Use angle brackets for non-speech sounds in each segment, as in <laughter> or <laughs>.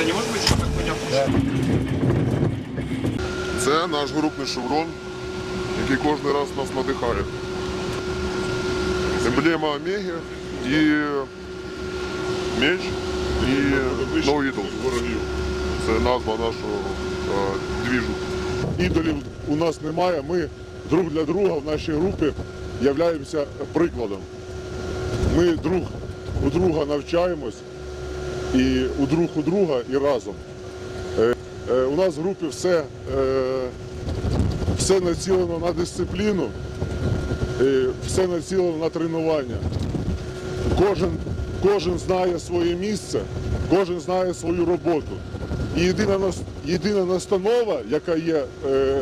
Это не может быть, что так понятно? Це наш групний шеврон, який кожен раз нас надихає. Емблема Омеги і меч, і No. Це назва нашого е, двіжу. ідолів у нас немає. Ми друг для друга в нашій групі являємося прикладом. Ми друг у друга навчаємось, і у друг у друга і разом. Е, е, у нас в групі все, е, все націлено на дисципліну, все націлено на тренування. Кожен, кожен знає своє місце, кожен знає свою роботу. І єдина, єдина настанова, яка є е,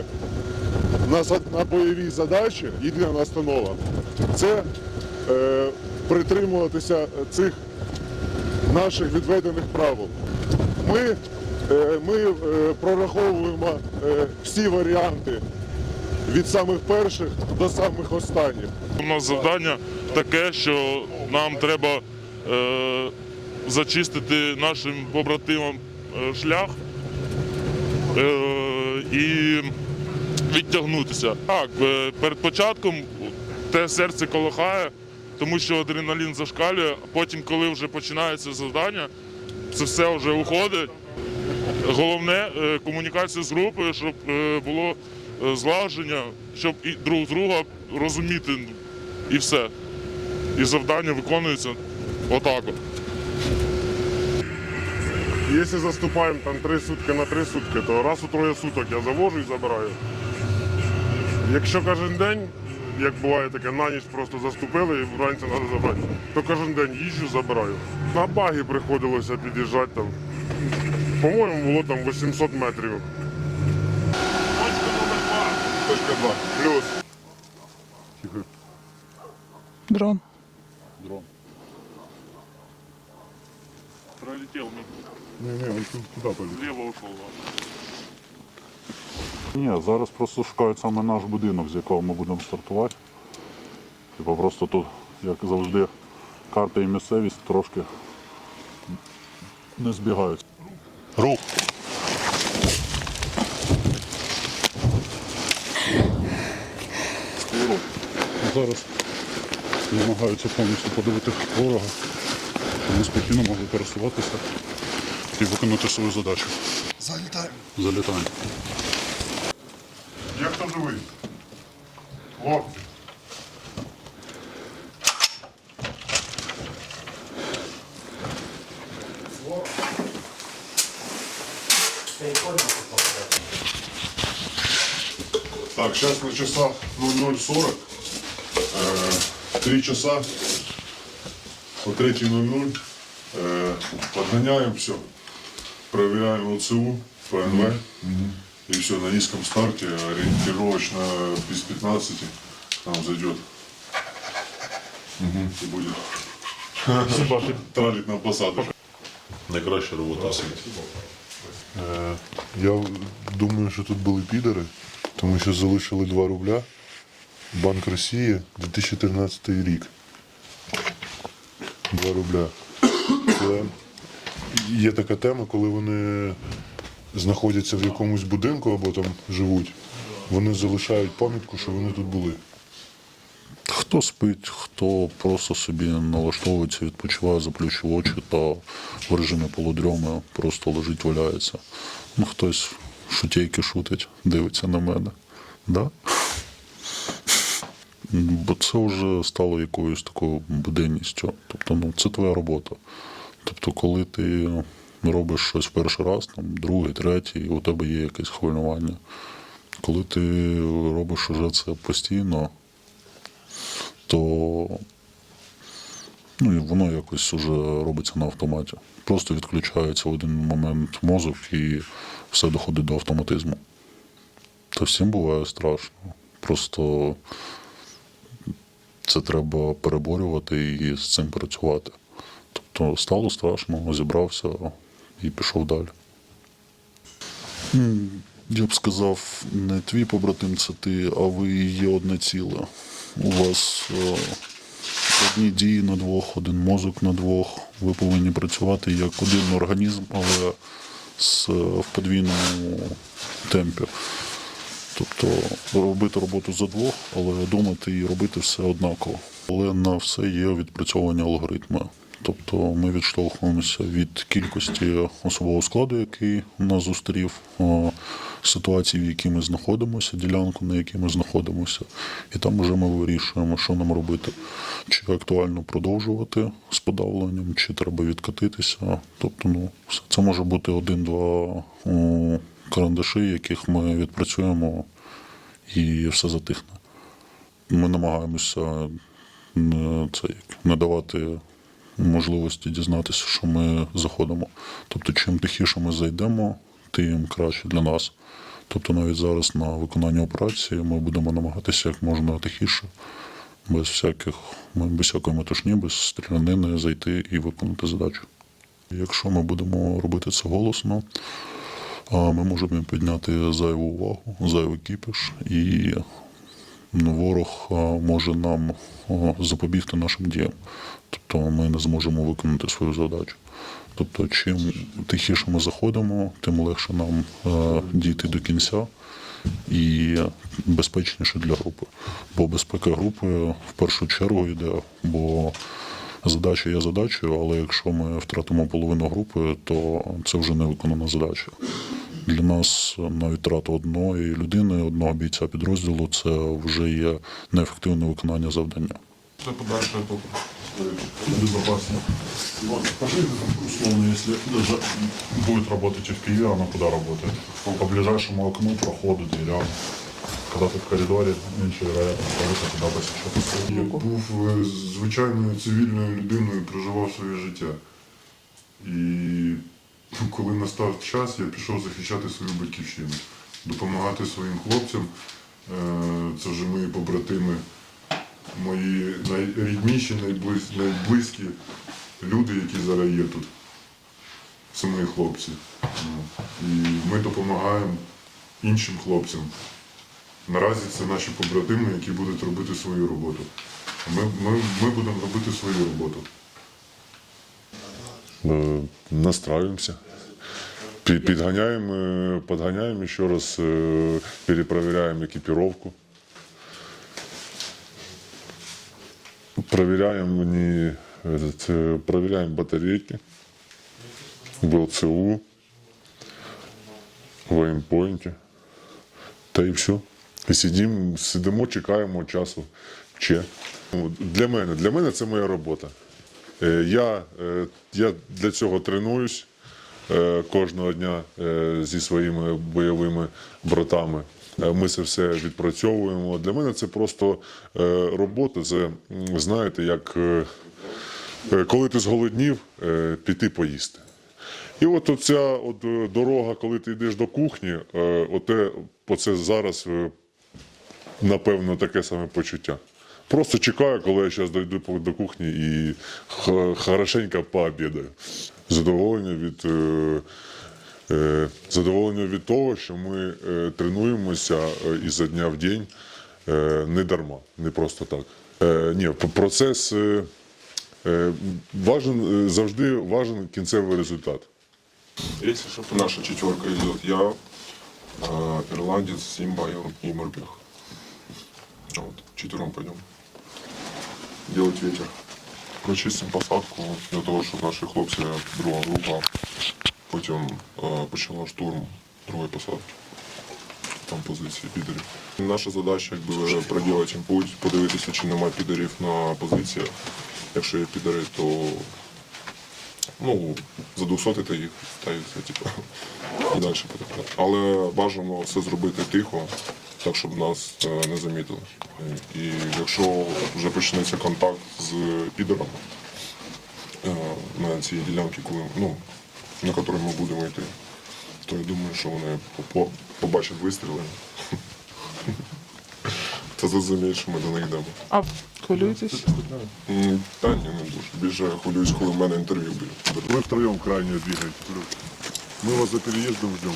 на, на бойовій задачі, єдина настанова, це е, притримуватися цих наших відведених правил. Ми, е, ми е, прораховуємо е, всі варіанти від самих перших до самих останніх. У нас завдання таке, що нам треба зачистити нашим побратимам шлях і відтягнутися. Так, перед початком те серце колихає, тому що адреналін зашкалює, потім, коли вже починається завдання, це все вже уходить. Головне е, комунікація з групою, щоб е, було е, злагодження, щоб і друг друга розуміти і все. І завдання виконується отак. от. Якщо заступаємо там три сутки на три сутки, то раз у троє суток я завожу і забираю. Якщо кожен день, як буває таке, на ніч просто заступили і вранці треба забрати, то кожен день їжджу, забираю. На багі приходилося під'їжджати там. По-моєму, було там 800 метрів. Точка номер два. Точка 2. Плюс. Дрон. Пролетів, Ні, ні, він туди поліз. зліва ушов. Ні, зараз просто шукають саме наш будинок, з якого ми будемо стартувати. Типу просто тут, як завжди, карта і місцевість трошки не збігаються. Рух! Зараз намагаються повністю подивити ворога, щоб ми спокійно могли пересуватися і виконати свою задачу. Залітаємо. Залітаємо. Хто живий? Хлопці. Так, сейчас на часах 00.40. Э, Три часа по 3.00 э, подгоняем все. Проверяем ОЦУ, ПНВ. И все, на низком старте, ориентировочно без 15 к нам зайдет. И будет тралить на посадку. Найкраща робота світі. Я думаю, що тут були підари, тому що залишили 2 рубля. Банк Росії 2013 рік. 2 рубля. Це є така тема, коли вони знаходяться в якомусь будинку або там живуть, вони залишають пам'ятку, що вони тут були. Хто спить, хто просто собі налаштовується, відпочиває, заплющив очі та в режимі полудрьоми просто лежить, валяється. Ну, хтось шутейки шутить, дивиться на мене. Да? Бо це вже стало якоюсь такою буденністю. Тобто, ну, це твоя робота. Тобто, коли ти робиш щось перший раз, там, другий, третій, у тебе є якесь хвилювання. Коли ти робиш уже це постійно, то ну, і воно якось уже робиться на автоматі. Просто відключається в один момент мозок і все доходить до автоматизму. Та всім буває страшно. Просто це треба переборювати і з цим працювати. Тобто стало страшно, зібрався і пішов далі. Я б сказав, не твій побратим це ти, а ви є одне ціле. У вас е, Одні дії на двох, один мозок на двох. Ви повинні працювати як один організм, але з, в подвійному темпі. Тобто робити роботу за двох, але думати і робити все однаково. Але на все є відпрацьовування алгоритму. Тобто ми відштовхуємося від кількості особового складу, який нас зустрів, ситуації, в якій ми знаходимося, ділянку, на якій ми знаходимося, і там вже ми вирішуємо, що нам робити. Чи актуально продовжувати з подавленням, чи треба відкатитися. Тобто, ну, це може бути один-два карандаші, яких ми відпрацюємо, і все затихне. Ми намагаємося не, це, як, не давати можливості дізнатися, що ми заходимо. Тобто, чим тихіше ми зайдемо, тим краще для нас. Тобто навіть зараз на виконанні операції ми будемо намагатися як можна тихіше, без всяких, без всякої метушні, без стрілянини зайти і виконати задачу. Якщо ми будемо робити це голосно, ми можемо підняти зайву увагу, зайвий кіпіш, і ворог може нам запобігти нашим діям. Тобто ми не зможемо виконати свою задачу. Тобто, чим тихіше ми заходимо, тим легше нам е, дійти до кінця і безпечніше для групи. Бо безпека групи в першу чергу йде, бо задача є задачею, але якщо ми втратимо половину групи, то це вже не виконана задача. Для нас навіть втрата одної людини, одного бійця підрозділу це вже є неефективне виконання завдання. Це подальше. Безопасно. Условно, если даже будет работать и в Киеве, она куда работает? По ближайшему окну, проходу, дверям. Когда ты в коридоре, меньше вероятность того, что тебя посечет. Я був е, звичайною цивільною людиною, проживав своє життя. І коли настав час, я пішов захищати свою батьківщину, допомагати своїм хлопцям. Е, Це вже мої побратими, мої найрідніші, найблизькі люди, які зараз є тут. Це мої хлопці. І ми допомагаємо іншим хлопцям. Наразі це наші побратими, які будуть робити свою роботу. Ми, ми, ми будемо робити свою роботу. Настраиваемся. Підганяємо, е, подганяємо ще раз, е, перепроверяємо екіпіровку. Проверяем, не, проверяем батарейки в ЛЦУ, в аймпойнті. Та і все. І сидимо, сидимо, чекаємо часу. Че. Для мене, для мене це моя робота. Е, Я, е, я для цього тренуюсь е, кожного дня зі своїми бойовими братами. Ми це все відпрацьовуємо. Для мене це просто робота. Це, знаєте, як коли ти зголоднів, піти поїсти. І от оця от дорога, коли ти йдеш до кухні, оте, оце зараз напевно, таке саме почуття. Просто чекаю, коли я зараз дойду до кухні і хорошенько пообідаю. Задоволення від, е, е, задоволення від того, що ми е, тренуємося е, ізо дня в день не дарма, не просто так. Ні, процес важен, завжди важен кінцевий результат. Если что, наша четверка идет. Я, э, ирландец, Симба и Морпех. Вот, четвером пойдем. Делать ветер. Прочистим посадку для того, щоб наші хлопці, друга група, потім е, почала штурм другої посадки. Там позиції підерів. Наша задача якби проділити їм путь, подивитися, чи немає підерів на позиціях. Якщо є підери, то ну, задусотити їх та і все, типу, і <laughs> далі потекти. Але бажано це зробити тихо, так, щоб нас е, не замітили. І якщо вже почнеться контакт з підером е, на цій ділянці, коли, ну, на якій ми будемо йти, то я думаю, що вони побачать вистріли. Та зрозуміють, що ми до них йдемо. А хвилюєтесь? Та ні, не дуже. Більше хвилююсь, коли в мене інтерв'ю буде. Ви втроєм крайне бігаєте. Ми вас за переїздом ждемо.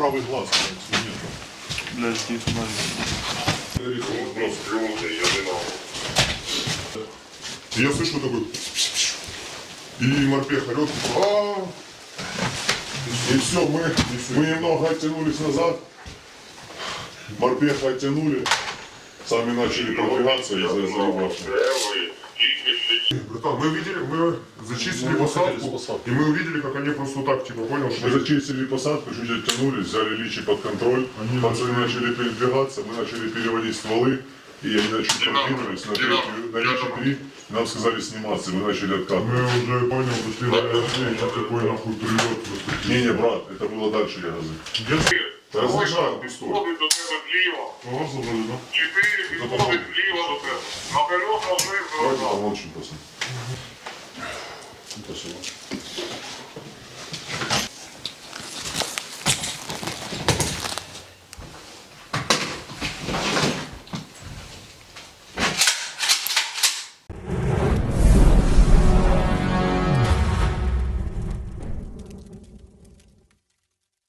правый глаз, блядь, нет. Блядь, не смотри. Вопрос тревожный, я виноват. Я слышу такой... И морпех орет! Типа, «А, и все, мы, мы немного оттянулись назад. морпех оттянули. Сами начали пробегаться из-за заебавшего. Братан, мы видели, мы зачистили посадку, и мы увидели, как они просто так, типа, понял, Мы что... зачистили посадку, чуть оттянулись, взяли личи под контроль. Пацаны начали передвигаться, мы начали переводить стволы. И они на чуть продвинулись на третью, на личи три. Нам сказали сниматься, и мы начали Мы откатывать. уже, понял, зашли на газы, сейчас такой нахуй прилет просто. Не-не, брат, это было дальше я газы. Разрешаю пистоль. Підходить до тебе зліва. Кого забрали, да? Чотири підходить зліва до тебе. На колесах вниз Давайте помолчим, пацаны. Спасибо.